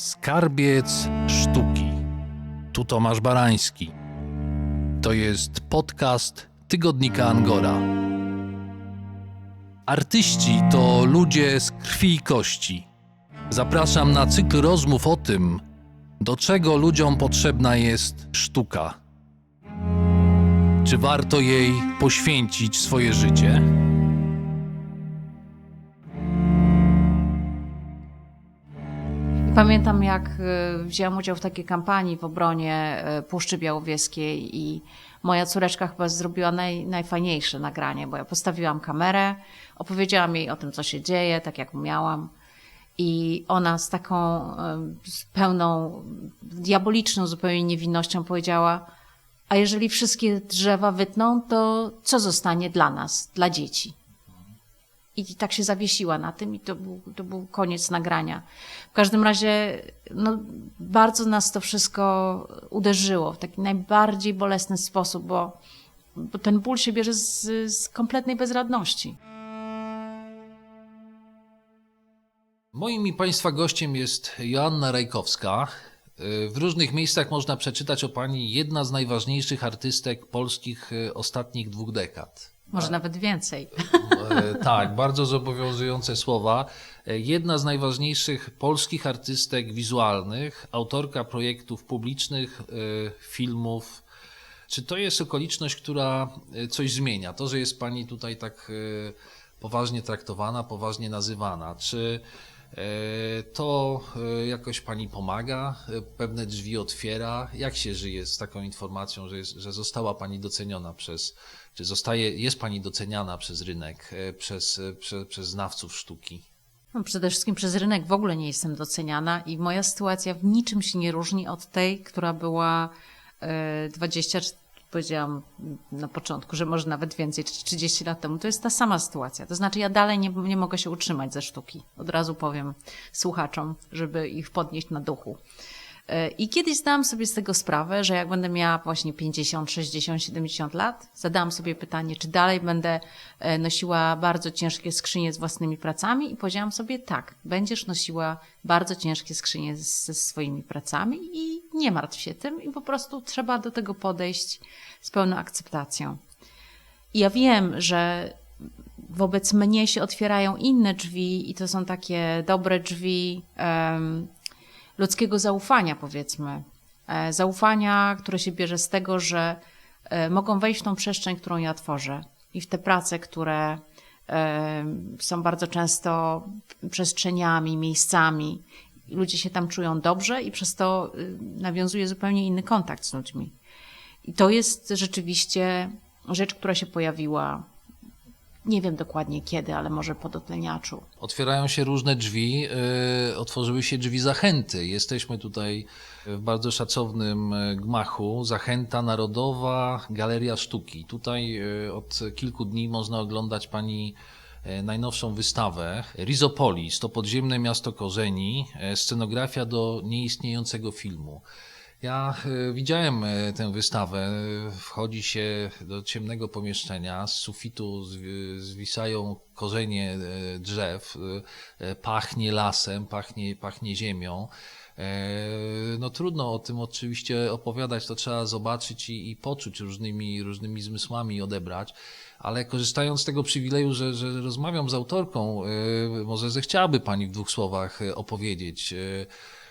Skarbiec sztuki. Tu Tomasz Barański. To jest podcast tygodnika Angora. Artyści to ludzie z krwi i kości. Zapraszam na cykl rozmów o tym, do czego ludziom potrzebna jest sztuka. Czy warto jej poświęcić swoje życie? Pamiętam, jak y, wzięłam udział w takiej kampanii w obronie y, Puszczy Białowieskiej i moja córeczka chyba zrobiła naj, najfajniejsze nagranie, bo ja postawiłam kamerę, opowiedziałam jej o tym, co się dzieje, tak jak miałam. I ona z taką y, z pełną, diaboliczną zupełnie niewinnością powiedziała: A jeżeli wszystkie drzewa wytną, to co zostanie dla nas, dla dzieci? I tak się zawiesiła na tym, i to był, to był koniec nagrania. W każdym razie, no, bardzo nas to wszystko uderzyło w taki najbardziej bolesny sposób, bo, bo ten ból się bierze z, z kompletnej bezradności. Moim i Państwa gościem jest Joanna Rajkowska. W różnych miejscach można przeczytać o Pani jedna z najważniejszych artystek polskich ostatnich dwóch dekad. Może nawet więcej. E, Tak, bardzo zobowiązujące słowa. E, Jedna z najważniejszych polskich artystek wizualnych, autorka projektów publicznych, e, filmów. Czy to jest okoliczność, która coś zmienia? To, że jest Pani tutaj tak poważnie traktowana, poważnie nazywana, czy to jakoś Pani pomaga, pewne drzwi otwiera? Jak się żyje z taką informacją, że, jest, że została Pani doceniona przez, czy zostaje, jest Pani doceniana przez rynek, e, przez, e, prze, przez znawców sztuki? No, przede wszystkim przez rynek w ogóle nie jestem doceniana i moja sytuacja w niczym się nie różni od tej, która była e, 20, czy powiedziałam na początku, że może nawet więcej, czy 30 lat temu. To jest ta sama sytuacja. To znaczy ja dalej nie, nie mogę się utrzymać ze sztuki. Od razu powiem słuchaczom, żeby ich podnieść na duchu. E, I kiedyś zdałam sobie z tego sprawę, że jak będę miała właśnie 50, 60, 70 lat, zadałam sobie pytanie, czy dalej będę e, nosiła bardzo ciężkie skrzynie z własnymi pracami i powiedziałam sobie tak, będziesz nosiła bardzo ciężkie skrzynie ze swoimi pracami i nie martw się tym i po prostu trzeba do tego podejść z pełną akceptacją. I ja wiem, że wobec mnie się otwierają inne drzwi i to są takie dobre drzwi em, ludzkiego zaufania, powiedzmy. E, Zaufania, które się bierze z tego, że e, mogą wejść w tą przestrzeń, którą ja tworzę i w te prace, które e, są bardzo często przestrzeniami, miejscami. Ludzie się tam czują dobrze i przez to nawiązuje zupełnie inny kontakt z ludźmi. I to jest rzeczywiście rzecz, która się pojawiła, nie wiem dokładnie kiedy, ale może po dotleniaczu. Otwierają się różne drzwi, e, otworzyły się drzwi zachęty. Jesteśmy tutaj w bardzo szacownym e, gmachu. Zachęta Narodowa Galeria Sztuki. Tutaj e, od kilku dni można oglądać Pani najnowszą wystawę. Rizopolis to podziemne miasto korzeni, scenografia do nieistniejącego filmu. Ja e, widziałem e, tę wystawę. Wchodzi się do ciemnego pomieszczenia, z sufitu zwi- zwisają korzenie e, drzew, pachnie lasem, pachnie, pachnie ziemią. No trudno o tym oczywiście opowiadać, to trzeba zobaczyć i, i poczuć różnymi, różnymi zmysłami i odebrać. Ale korzystając z tego przywileju, że, że rozmawiam z autorką, może zechciałaby Pani w dwóch słowach opowiedzieć,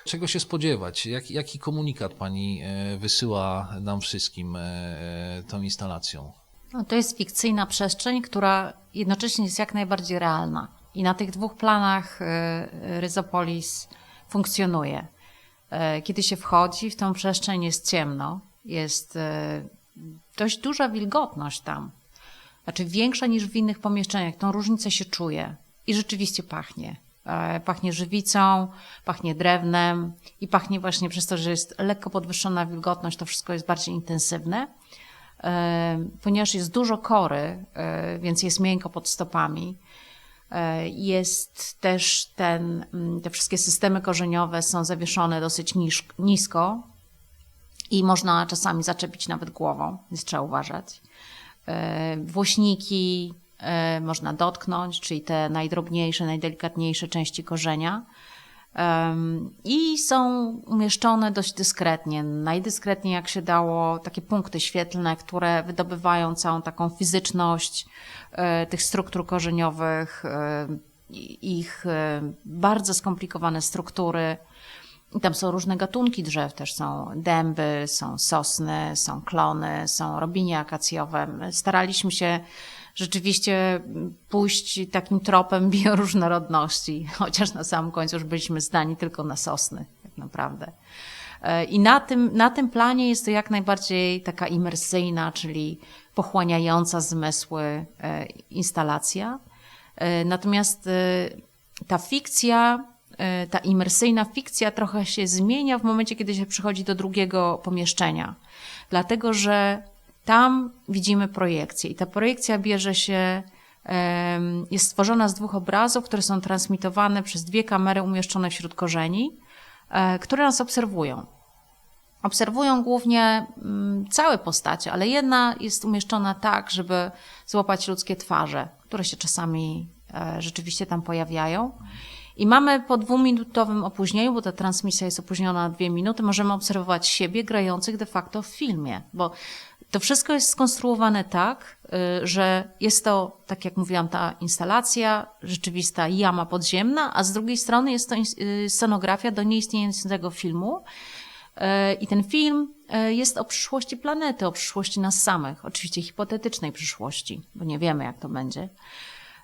Czego się spodziewać? Jak, jaki komunikat Pani e, wysyła nam wszystkim e, e, tą instalacją? No, to jest fikcyjna przestrzeń, która jednocześnie jest jak najbardziej realna. I na tych dwóch planach Ryzopolis funkcjonuje. Kiedy się wchodzi, w tą przestrzeń jest ciemno, jest dość duża wilgotność tam. Znaczy większa niż w innych pomieszczeniach. Tą różnicę się czuje i rzeczywiście pachnie. E, Pachnie żywicą, pachnie drewnem i pachnie właśnie przez to, że jest lekko podwyższona wilgotność, to wszystko jest bardziej intensywne. E, ponieważ jest dużo kory, e, więc jest miękko pod stopami. Jest też ten, mm, te wszystkie systemy korzeniowe są zawieszone dosyć nisko i można czasami zaczepić nawet głową, więc trzeba uważać. Włośniki można dotknąć, czyli te najdrobniejsze, najdelikatniejsze części korzenia. I są umieszczone dość dyskretnie, najdyskretniej jak się dało, takie punkty świetlne, które wydobywają całą taką fizyczność e, tych struktur korzeniowych, e, ich e, bardzo skomplikowane struktury. I tam są różne gatunki drzew, też są dęby, są sosny, są klony, są robinie akacjowe. My Staraliśmy się rzeczywiście pójść takim tropem bioróżnorodności, chociaż na samym końcu już byliśmy zdani tylko na sosny, tak naprawdę. E, I na tym, na tym planie jest to jak najbardziej taka imersyjna, czyli pochłaniająca zmysły e, instalacja. E, Natomiast ta fikcja, ta imersyjna fikcja trochę się zmienia w momencie, kiedy się przychodzi do drugiego pomieszczenia. Dlatego, że tam widzimy projekcję i ta projekcja bierze się, jest stworzona z dwóch obrazów, które są transmitowane przez dwie kamery umieszczone wśród korzeni, e, które nas obserwują. Obserwują głównie mm, całe postacie, ale jedna jest umieszczona tak, żeby złapać ludzkie twarze, które się czasami e, rzeczywiście tam pojawiają. I mamy po dwuminutowym opóźnieniu, bo ta transmisja jest opóźniona na dwie minuty, możemy obserwować siebie grających de facto w filmie, bo to wszystko jest skonstruowane tak, y, że jest to, tak jak mówiłam, ta instalacja, rzeczywista jama podziemna, a z drugiej strony jest to y, scenografia do nieistniejącego filmu. Y, I ten film jest o przyszłości planety, o przyszłości nas samych, oczywiście hipotetycznej przyszłości, bo nie wiemy, jak to będzie.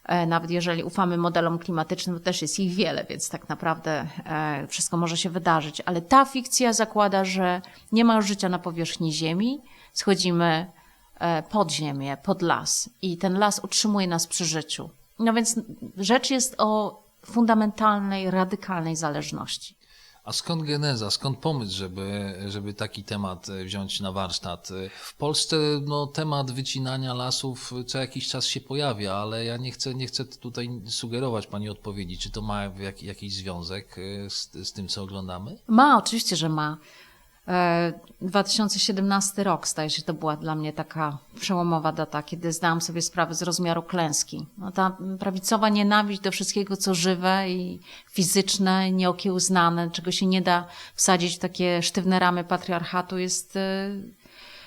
E, Nawet jeżeli ufamy modelom klimatycznym, to też jest ich wiele, więc tak naprawdę e, wszystko może się wydarzyć. Ale ta fikcja zakłada, że nie ma już życia na powierzchni Ziemi, schodzimy e, pod ziemię, pod las i ten las utrzymuje nas przy życiu. No więc rzecz jest o fundamentalnej, radykalnej zależności. A skąd geneza, skąd pomysł, żeby, żeby taki temat wziąć na warsztat? W Polsce no, temat wycinania lasów co jakiś czas się pojawia, ale ja nie chcę, nie chcę tutaj sugerować Pani odpowiedzi, czy to ma jak, jakiś związek e, z, z tym, co oglądamy? Ma, oczywiście, że ma. E, 2017 rok, staje się, to była dla mnie taka przełomowa data, kiedy zdałam sobie sprawę z rozmiaru klęski. No, ta prawicowa nienawiść do wszystkiego, co żywe i fizyczne, nieokiełznane, czego się nie da wsadzić w takie sztywne ramy patriarchatu, jest e,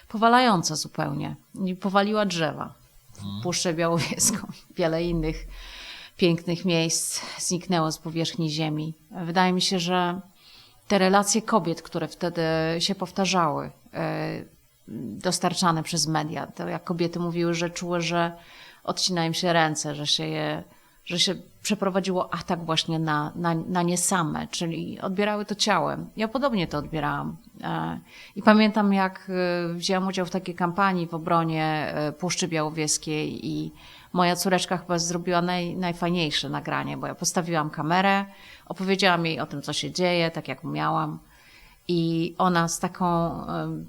powalająca zupełnie. I powaliła drzewa. Puszczę Białowieską, wiele innych pięknych miejsc zniknęło z powierzchni ziemi. Wydaje mi się, że te relacje kobiet, które wtedy się powtarzały, e, dostarczane przez media, to jak kobiety mówiły, że czuły, że odcina im się ręce, że się je, że się przeprowadziło atak właśnie na, na, na nie same, czyli odbierały to ciałem. Ja podobnie to odbierałam. E, I pamiętam, jak e, wzięłam udział w takiej kampanii w obronie Puszczy Białowieskiej i moja córeczka chyba zrobiła naj, najfajniejsze nagranie, bo ja postawiłam kamerę, opowiedziałam jej o tym, co się dzieje, tak jak umiałam. I ona z taką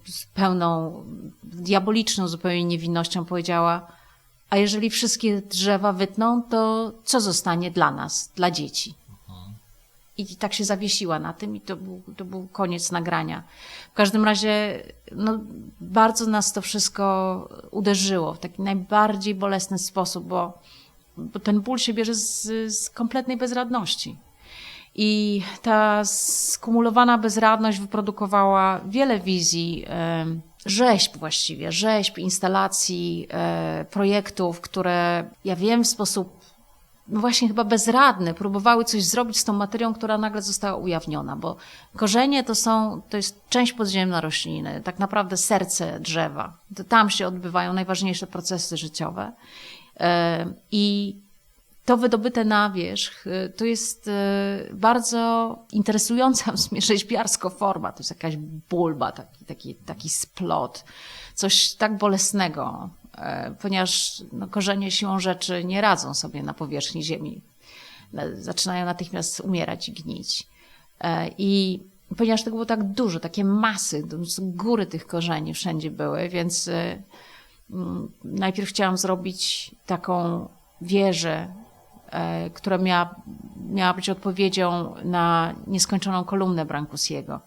z pełną, diaboliczną zupełnie niewinnością powiedziała: A jeżeli wszystkie drzewa wytną, to co zostanie dla nas, dla dzieci? I tak się zawiesiła na tym, i to był, to był koniec nagrania. W każdym razie, no, bardzo nas to wszystko uderzyło w taki najbardziej bolesny sposób, bo, bo ten ból się bierze z, z kompletnej bezradności. I ta skumulowana bezradność wyprodukowała wiele wizji, rzeźb właściwie, rzeźb, instalacji, e, projektów, które ja wiem w sposób właśnie chyba bezradny, próbowały coś zrobić z tą materią, która nagle została ujawniona, bo korzenie to są, to jest część podziemna rośliny, tak naprawdę serce drzewa. To tam się odbywają najważniejsze procesy życiowe. E, I to wydobyte na wierzch y, to jest y, bardzo interesująca w sumie rzeźbiarsko forma. To jest jakaś bulba, taki, taki, taki splot, coś tak bolesnego, e, ponieważ no, korzenie siłą rzeczy nie radzą sobie na powierzchni ziemi. E, Zaczynają natychmiast umierać i gnić. E, I ponieważ tego było tak dużo, takie masy, góry tych korzeni wszędzie były, więc mm, najpierw chciałam zrobić taką wieżę, e, która miała, miała być odpowiedzią na nieskończoną kolumnę Brancusiego.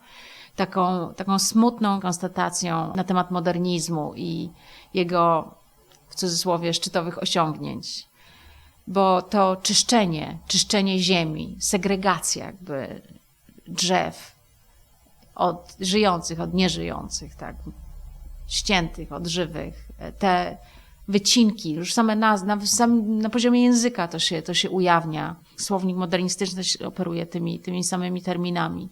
Taką, taką smutną konstatacją na temat modernizmu i jego, w cudzysłowie, szczytowych osiągnięć. bo to czyszczenie, czyszczenie ziemi, segregacja jakby drzew od żyjących, od nieżyjących, tak, ściętych od żywych, te wycinki, już same na, na, na poziomie języka to się, to się ujawnia. Słownik modernistyczny operuje tymi, tymi samymi terminami.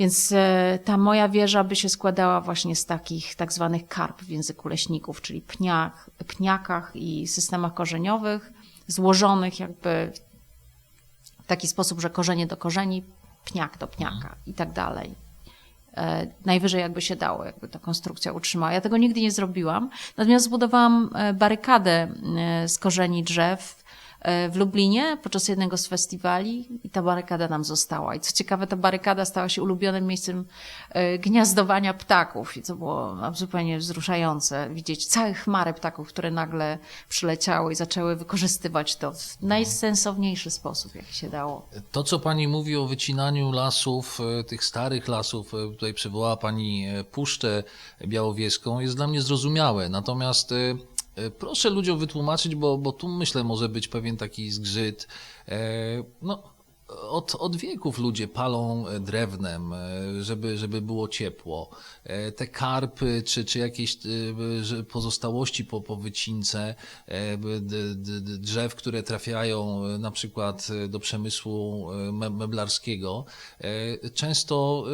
Więc e, ta moja wieża by się składała właśnie z takich tak zwanych karp w języku leśników, czyli pniak, pniakach i systemach korzeniowych, złożonych jakby w taki sposób, że korzenie do korzeni, pniak do pniaka i tak dalej. E, najwyżej jakby się dało, jakby ta konstrukcja utrzymała. Ja tego nigdy nie zrobiłam, natomiast zbudowałam e, barykadę z korzeni drzew w Lublinie podczas jednego z festiwali i ta barykada nam została. I co ciekawe, ta barykada stała się ulubionym miejscem e, gniazdowania ptaków i to było zupełnie wzruszające widzieć całe chmary ptaków, które nagle przyleciały i zaczęły wykorzystywać to w najsensowniejszy sposób, jaki się dało. To, co pani mówi o wycinaniu lasów, e, tych starych lasów, e, tutaj przywołała pani e, Puszczę Białowieską, jest dla mnie zrozumiałe. Natomiast e, e, proszę ludziom wytłumaczyć, bo, bo tu myślę może być pewien taki zgrzyt. E, No, od, od wieków ludzie palą e, drewnem, e, żeby, żeby było ciepło. E, Te karpy czy, czy jakieś pozostałości po, po wycince drzew, które trafiają na przykład do przemysłu me- meblarskiego, często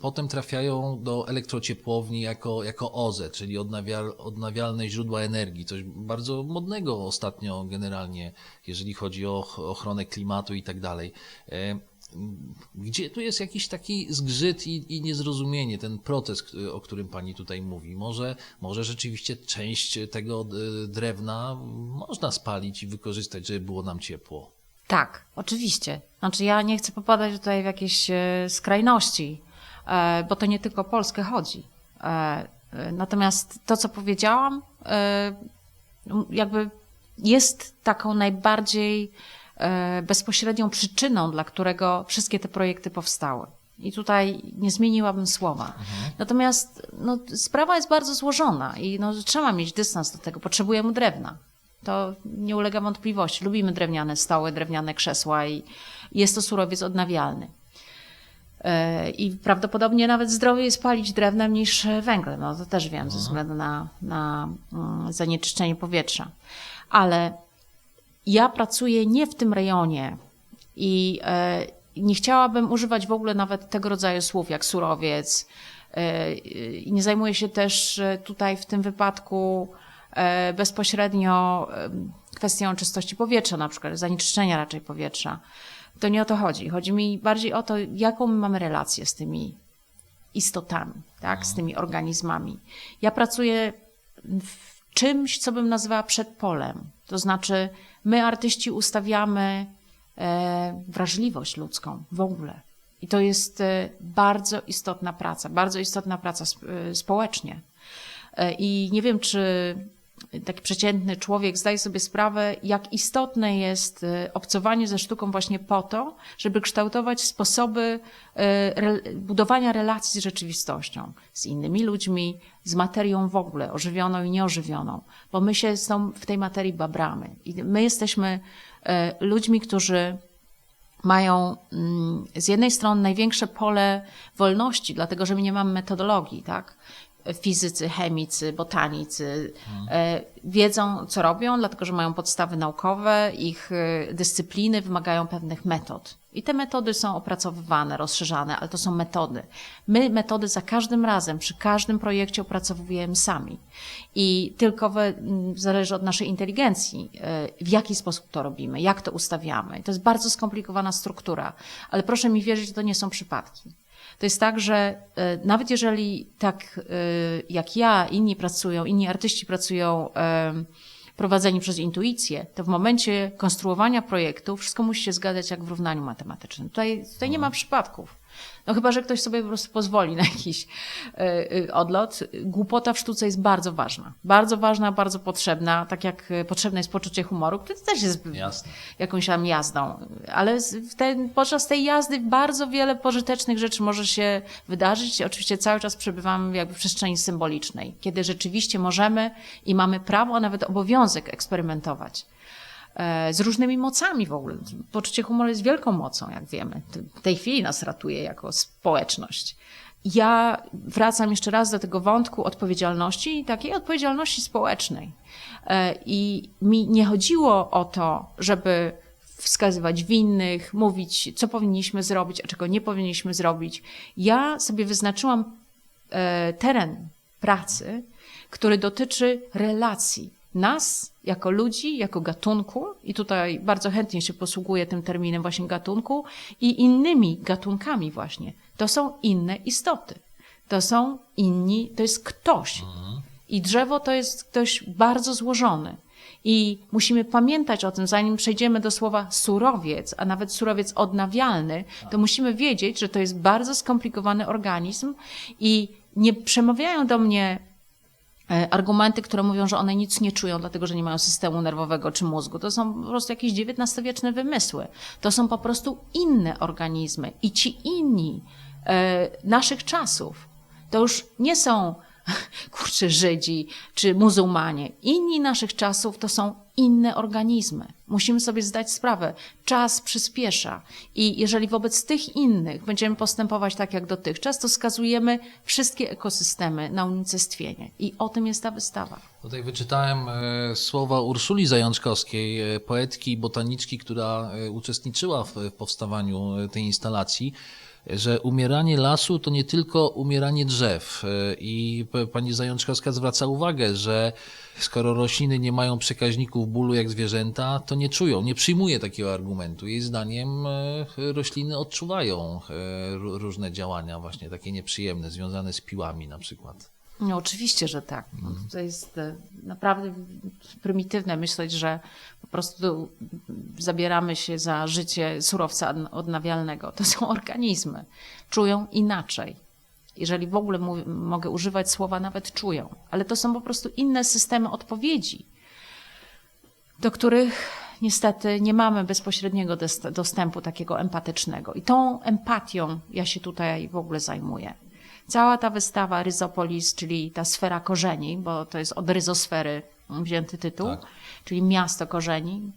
potem trafiają do elektrociepłowni jako, jako OZE, czyli odnawial, odnawialne źródła energii. Coś bardzo modnego ostatnio generalnie, jeżeli chodzi o ch- ochronę klimatu i tak dalej. E, Gdzie tu jest jakiś taki zgrzyt i, i niezrozumienie, ten protest, k- o którym pani tutaj mówi? Może, może rzeczywiście część tego d- drewna można spalić i wykorzystać, żeby było nam ciepło? Tak, oczywiście. Znaczy ja nie chcę popadać tutaj w jakieś e, skrajności, e, bo to nie tylko o Polskę chodzi. E, e, Natomiast to, co powiedziałam, e, jakby jest taką najbardziej e, bezpośrednią przyczyną, dla którego wszystkie te projekty powstały. I tutaj nie zmieniłabym słowa. Natomiast no, sprawa jest bardzo złożona i no, trzeba mieć dystans do tego. Potrzebujemy drewna. To nie ulega wątpliwości. Lubimy drewniane stoły, drewniane krzesła i jest to surowiec odnawialny. E, I prawdopodobnie nawet zdrowiej jest palić drewnem niż węglem. No to też wiem, ze względu na, na mm, zanieczyszczenie powietrza. Ale ja pracuję nie w tym rejonie i e, nie chciałabym używać w ogóle nawet tego rodzaju słów jak surowiec. E, I nie zajmuję się też e, tutaj w tym wypadku bezpośrednio kwestią czystości powietrza, na przykład zanieczyszczenia raczej powietrza. To nie o to chodzi. Chodzi mi bardziej o to, jaką my mamy relację z tymi istotami, tak, z tymi organizmami. Ja pracuję w czymś, co bym nazwała przedpolem. To znaczy, my artyści ustawiamy e, wrażliwość ludzką w ogóle. I to jest e, bardzo istotna praca, bardzo istotna praca e, społecznie. I nie wiem, czy taki przeciętny człowiek zdaje sobie sprawę, jak istotne jest obcowanie ze sztuką właśnie po to, żeby kształtować sposoby budowania relacji z rzeczywistością, z innymi ludźmi, z materią w ogóle, ożywioną i nieożywioną, bo my się z tą, w tej materii babramy. I my jesteśmy e, ludźmi, którzy mają mm, z jednej strony największe pole wolności, dlatego że my nie mamy metodologii, tak? Fizycy, chemicy, botanicy e, wiedzą, co robią, dlatego że mają podstawy naukowe, ich e, dyscypliny wymagają pewnych metod. I te metody są opracowywane, rozszerzane, ale to są metody. My metody za każdym razem, przy każdym projekcie opracowujemy sami. I tylko we, zależy od naszej inteligencji, e, w jaki sposób to robimy, jak to ustawiamy. To jest bardzo skomplikowana struktura, ale proszę mi wierzyć, że to nie są przypadki. To jest tak, że e, nawet jeżeli tak e, jak ja, inni pracują, inni artyści pracują prowadzeni przez intuicję, to w momencie konstruowania projektu wszystko musi się zgadzać jak w równaniu matematycznym. Tutaj, tutaj nie ma przypadków. No chyba, że ktoś sobie po prostu pozwoli na jakiś e, e, odlot. Głupota w sztuce jest bardzo ważna. Bardzo ważna, bardzo potrzebna. Tak jak e, potrzebne jest poczucie humoru, które też jest Jasne. jakąś tam jazdą. Ale ten, podczas tej jazdy bardzo wiele pożytecznych rzeczy może się wydarzyć. Oczywiście cały czas przebywamy jakby w przestrzeni symbolicznej, kiedy rzeczywiście możemy i mamy prawo, a nawet obowiązek eksperymentować. E, z różnymi mocami w ogóle. Poczucie humoru jest wielką mocą, jak wiemy. W tej chwili nas ratuje jako społeczność. Ja wracam jeszcze raz do tego wątku odpowiedzialności, takiej odpowiedzialności społecznej. E, I mi nie chodziło o to, żeby wskazywać winnych, mówić, co powinniśmy zrobić, a czego nie powinniśmy zrobić. Ja sobie wyznaczyłam e, teren pracy, który dotyczy relacji nas jako ludzi, jako gatunku, i tutaj bardzo chętnie się posługuję tym terminem właśnie gatunku, i innymi gatunkami właśnie. To są inne istoty. To są inni, to jest ktoś. I drzewo to jest ktoś bardzo złożony. I musimy pamiętać o tym, zanim przejdziemy do słowa surowiec, a nawet surowiec odnawialny, to musimy wiedzieć, że to jest bardzo skomplikowany organizm i nie przemawiają do mnie argumenty, które mówią, że one nic nie czują, dlatego że nie mają systemu nerwowego czy mózgu. To są po prostu jakieś XIX-wieczne wymysły. To są po prostu inne organizmy. I ci inni e, naszych czasów to już nie są kurczę Żydzi czy muzułmanie. Inni naszych czasów to są inne organizmy. Musimy sobie zdać sprawę. Czas przyspiesza i jeżeli wobec tych innych będziemy postępować tak jak dotychczas, to skazujemy wszystkie ekosystemy na unicestwienie. I o tym jest ta wystawa. Tutaj wyczytałem e, słowa Urszuli Zajączkowskiej, e, poetki i botaniczki, która e, uczestniczyła w, powstawaniu tej instalacji, że umieranie lasu to nie tylko umieranie drzew. E, I pani Zajączkowska zwraca uwagę, że skoro rośliny nie mają przekaźników bólu jak zwierzęta, to nie czują, nie przyjmuje takiego argumentu. Jej zdaniem e, rośliny odczuwają e, ró- różne działania, właśnie takie nieprzyjemne, związane z piłami na przykład. No oczywiście, że tak. To jest e, naprawdę prymitywne myśleć, że po prostu zabieramy się za życie surowca odn- odnawialnego. To są organizmy. Czują inaczej. Jeżeli w ogóle mów- mogę używać słowa nawet czują, ale to są po prostu inne systemy odpowiedzi, do których niestety nie mamy bezpośredniego dostępu takiego empatycznego. I tą empatią ja się tutaj w ogóle zajmuję. Cała ta wystawa Ryzopolis, czyli ta sfera korzeni, bo to jest od ryzosfery wzięty tytuł, Tak. czyli miasto korzeni,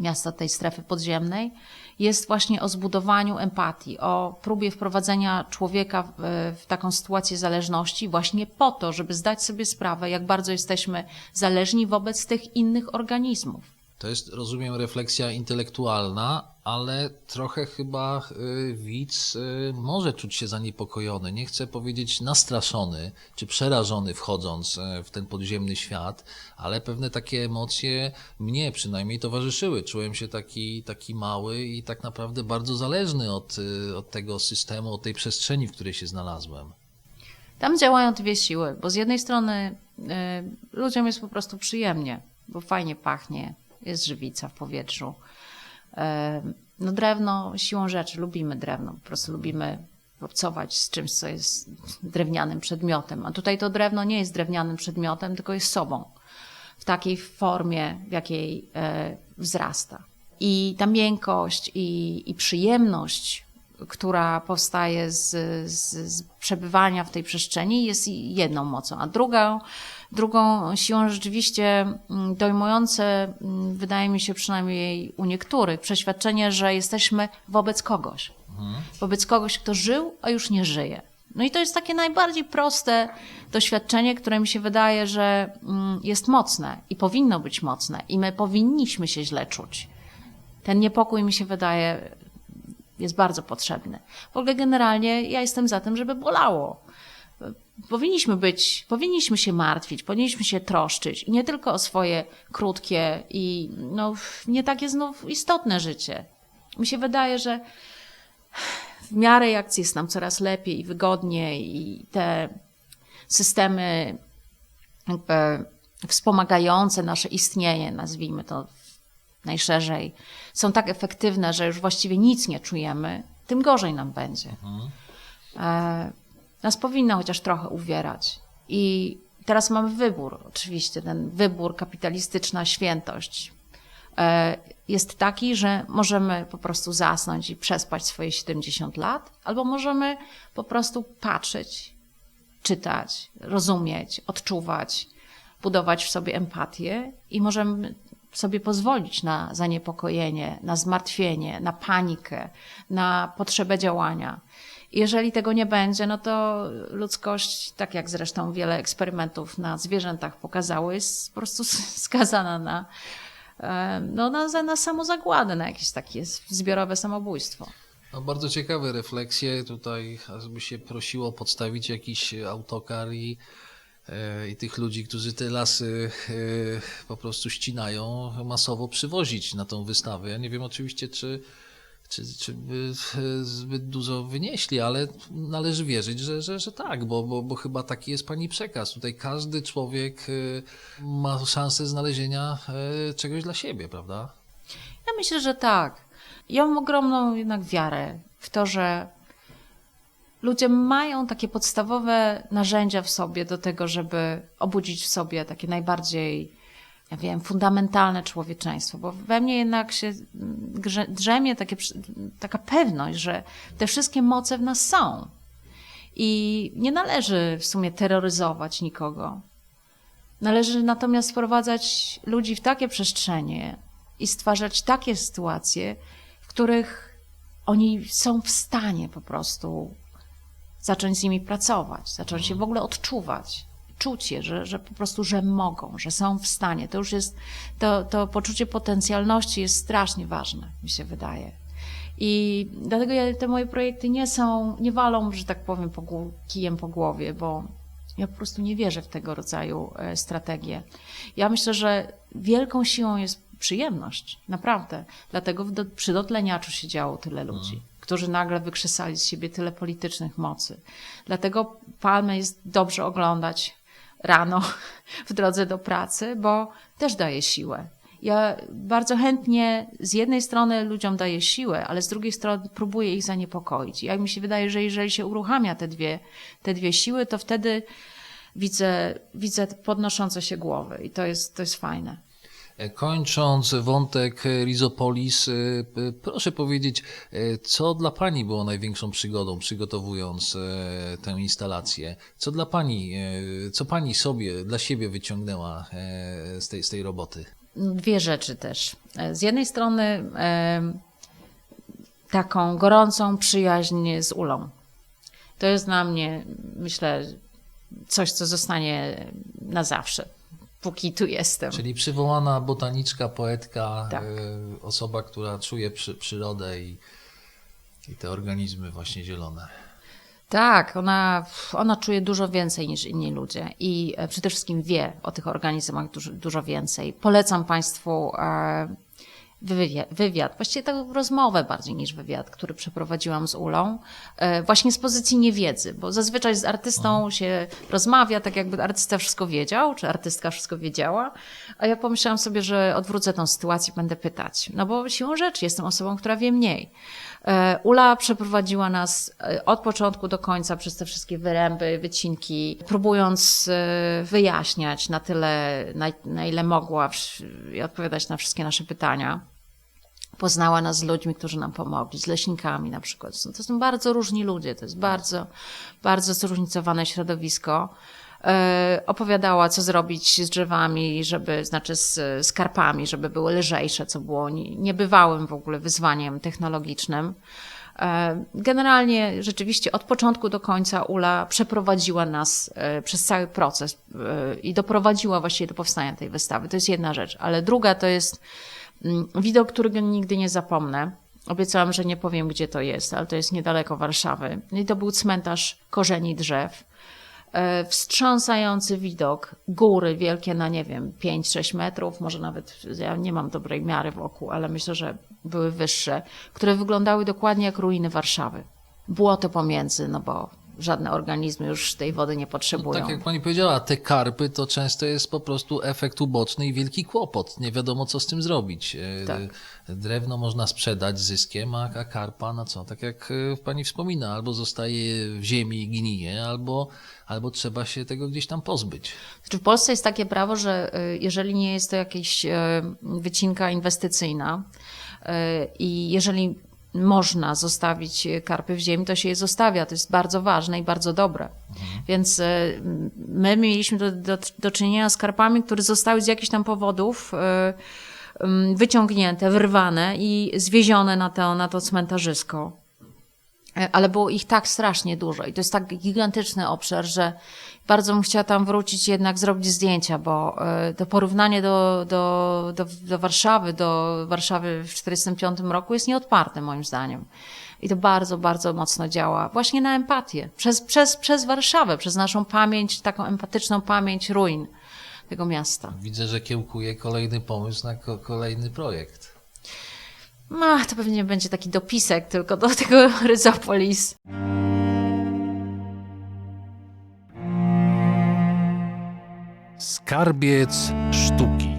miasto tej strefy podziemnej, jest właśnie o zbudowaniu empatii, o próbie wprowadzenia człowieka w, w taką sytuację zależności, właśnie po to, żeby zdać sobie sprawę, jak bardzo jesteśmy zależni wobec tych innych organizmów. To jest, rozumiem, refleksja intelektualna, ale trochę chyba y, widz y, może czuć się zaniepokojony, nie chcę powiedzieć nastraszony czy przerażony wchodząc y, w ten podziemny świat, ale pewne takie emocje mnie przynajmniej towarzyszyły. Czułem się taki, taki mały i tak naprawdę bardzo zależny od, od tego systemu, od tej przestrzeni, w której się znalazłem. Tam działają dwie siły, bo z jednej strony y, ludziom jest po prostu przyjemnie, bo fajnie pachnie, jest żywica w powietrzu. Y, no drewno, siłą rzeczy, lubimy drewno, po prostu lubimy obcować z czymś, co jest drewnianym przedmiotem. A tutaj to drewno nie jest drewnianym przedmiotem, tylko jest sobą. W takiej formie, w jakiej e, wzrasta. I ta miękkość i, i przyjemność, która powstaje z, z, z przebywania w tej przestrzeni, jest jedną mocą. A drugą, drugą siłą rzeczywiście mm, dojmujące, mm, wydaje mi się przynajmniej u niektórych, przeświadczenie, że jesteśmy wobec kogoś. Wobec kogoś, kto żył, a już nie żyje. No i to jest takie najbardziej proste doświadczenie, które mi się wydaje, że mm, jest mocne i powinno być mocne i my powinniśmy się źle czuć. Ten niepokój mi się wydaje jest bardzo potrzebny. W ogóle generalnie ja jestem za tym, żeby bolało. Powinniśmy być, powinniśmy się martwić, powinniśmy się troszczyć i nie tylko o swoje krótkie i no, nie takie znów istotne życie. Mi się wydaje, że w miarę jak jest nam coraz lepiej i wygodniej i te systemy jakby wspomagające nasze istnienie, nazwijmy to najszerzej, są tak efektywne, że już właściwie nic nie czujemy, tym gorzej nam będzie. E, nas powinno chociaż trochę uwierać. I teraz mamy wybór, oczywiście, ten wybór, kapitalistyczna świętość e, jest taki, że możemy po prostu zasnąć i przespać swoje 70 lat, albo możemy po prostu patrzeć, czytać, rozumieć, odczuwać, budować w sobie empatię i możemy sobie pozwolić na zaniepokojenie, na zmartwienie, na panikę, na potrzebę działania. Jeżeli tego nie będzie, no to ludzkość, tak jak zresztą wiele eksperymentów na zwierzętach pokazało, jest po prostu skazana na, no, na, na samozagładę, na jakieś takie zbiorowe samobójstwo. No, bardzo ciekawe refleksje. Tutaj by się prosiło podstawić jakiś autokar i, i tych ludzi, którzy te lasy e, po prostu ścinają, masowo przywozić na tą wystawę. Ja nie wiem oczywiście, czy, czy, czy by e, zbyt dużo wynieśli, ale należy wierzyć, że, że, że tak, bo, bo, bo chyba taki jest pani przekaz. Tutaj każdy człowiek e, ma szansę znalezienia e, czegoś dla siebie, prawda? Ja myślę, że tak. Ja mam ogromną jednak wiarę w to, że ludzie mają takie podstawowe narzędzia w sobie do tego, żeby obudzić w sobie takie najbardziej, ja wiem, fundamentalne człowieczeństwo, bo we mnie jednak się grze- drzemie takie, taka pewność, że te wszystkie moce w nas są. I nie należy w sumie terroryzować nikogo. Należy natomiast wprowadzać ludzi w takie przestrzenie i stwarzać takie sytuacje, w których oni są w stanie po prostu zacząć z nimi pracować, zacząć się w ogóle odczuwać, czuć je, że, że po prostu, że mogą, że są w stanie. To już jest, to, to poczucie potencjalności jest strasznie ważne, mi się wydaje. I dlatego ja, te moje projekty nie są, nie walą, że tak powiem, po, kijem po głowie, bo ja po prostu nie wierzę w tego rodzaju e, strategie. Ja myślę, że wielką siłą jest przyjemność, naprawdę. Dlatego do, przy dotleniaczu się działo tyle ludzi, którzy nagle wykrzesali z siebie tyle politycznych mocy. Dlatego Palmę jest dobrze oglądać rano w drodze do pracy, bo też daje siłę. Ja bardzo chętnie z jednej strony ludziom daję siłę, ale z drugiej strony próbuję ich zaniepokoić. Jak mi się wydaje, że jeżeli się uruchamia te dwie, te dwie siły, to wtedy widzę, widzę podnoszące się głowy i to jest, to jest fajne. Kończąc wątek Rizopolis, y, proszę powiedzieć, y, co dla Pani było największą przygodą przygotowując y, tę instalację? Co dla Pani, co Pani sobie, dla siebie wyciągnęła z tej, z tej roboty? Dwie rzeczy też. Z jednej strony taką gorącą przyjaźń z Ulą. To jest dla mnie, myślę, coś, co zostanie na zawsze, póki tu jestem. Czyli przywołana botaniczka, poetka, Tak. y, osoba, która czuje przy, przyrodę i, i te organizmy właśnie zielone. Tak, ona, ona czuje dużo więcej niż inni ludzie i e, przede wszystkim wie o tych organizmach dużo, dużo więcej. Polecam Państwu e, wywiad, wywiad, właściwie taką rozmowę bardziej niż wywiad, który przeprowadziłam z Ulą, e, właśnie z pozycji niewiedzy, bo zazwyczaj z artystą się rozmawia, tak jakby artysta wszystko wiedział, czy artystka wszystko wiedziała, a ja pomyślałam sobie, że odwrócę tą sytuację, będę pytać, no bo siłą rzeczy jestem osobą, która wie mniej. E, Ula przeprowadziła nas e, od początku do końca przez te wszystkie wyręby, wycinki, próbując wyjaśniać na tyle, na, na ile mogła i odpowiadać na wszystkie nasze pytania. Poznała nas z ludźmi, którzy nam pomogli, z leśnikami na przykład. To są bardzo różni ludzie, to jest bardzo, bardzo zróżnicowane środowisko. E, Opowiadała, co zrobić z drzewami, żeby, znaczy z, z karpami, żeby były lżejsze, co było nie- niebywałym w ogóle wyzwaniem technologicznym. E, Generalnie rzeczywiście od początku do końca Ula przeprowadziła nas e, przez cały proces i doprowadziła właściwie do powstania tej wystawy. To jest jedna rzecz. Ale druga to jest widok, którego nigdy nie zapomnę. Obiecałam, że nie powiem, gdzie to jest, ale to jest niedaleko Warszawy. I to był cmentarz korzeni drzew. E, Wstrząsający widok, góry wielkie na, nie wiem, 5-6 metrów, może nawet, ja nie mam dobrej miary wokół, ale myślę, że były wyższe, które wyglądały dokładnie jak ruiny Warszawy. Błoto pomiędzy, no bo żadne organizmy już tej wody nie potrzebują. Tak jak pani powiedziała, te karpy to często jest po prostu efekt uboczny i wielki kłopot. Nie wiadomo, co z tym zrobić. E, Tak. Drewno można sprzedać z zyskiem, a karpa, no co, tak jak e, pani wspomina, albo zostaje w ziemi i gnije, albo, albo trzeba się tego gdzieś tam pozbyć. Znaczy w Polsce jest takie prawo, że y, jeżeli nie jest to jakaś wycinka inwestycyjna i jeżeli można zostawić karpy w ziemi, to się je zostawia. To jest bardzo ważne i bardzo dobre. Więc y, my mieliśmy do, do, do czynienia z karpami, które zostały z jakichś tam powodów y, ym, wyciągnięte, wyrwane i zwiezione na to, na to cmentarzysko. E, Ale było ich tak strasznie dużo i to jest tak gigantyczny obszar, że bardzo bym chciała tam wrócić jednak zrobić zdjęcia, bo e, to porównanie do, do, do, do Warszawy, do Warszawy w 1945 roku jest nieodparte moim zdaniem. I to bardzo, bardzo mocno działa właśnie na empatię. Przez, przez, przez Warszawę, przez naszą pamięć, taką empatyczną pamięć ruin tego miasta. Widzę, że kiełkuje kolejny pomysł na ko- kolejny projekt. No, to pewnie będzie taki dopisek tylko do tego Ryzopolis. Skarbiec sztuki.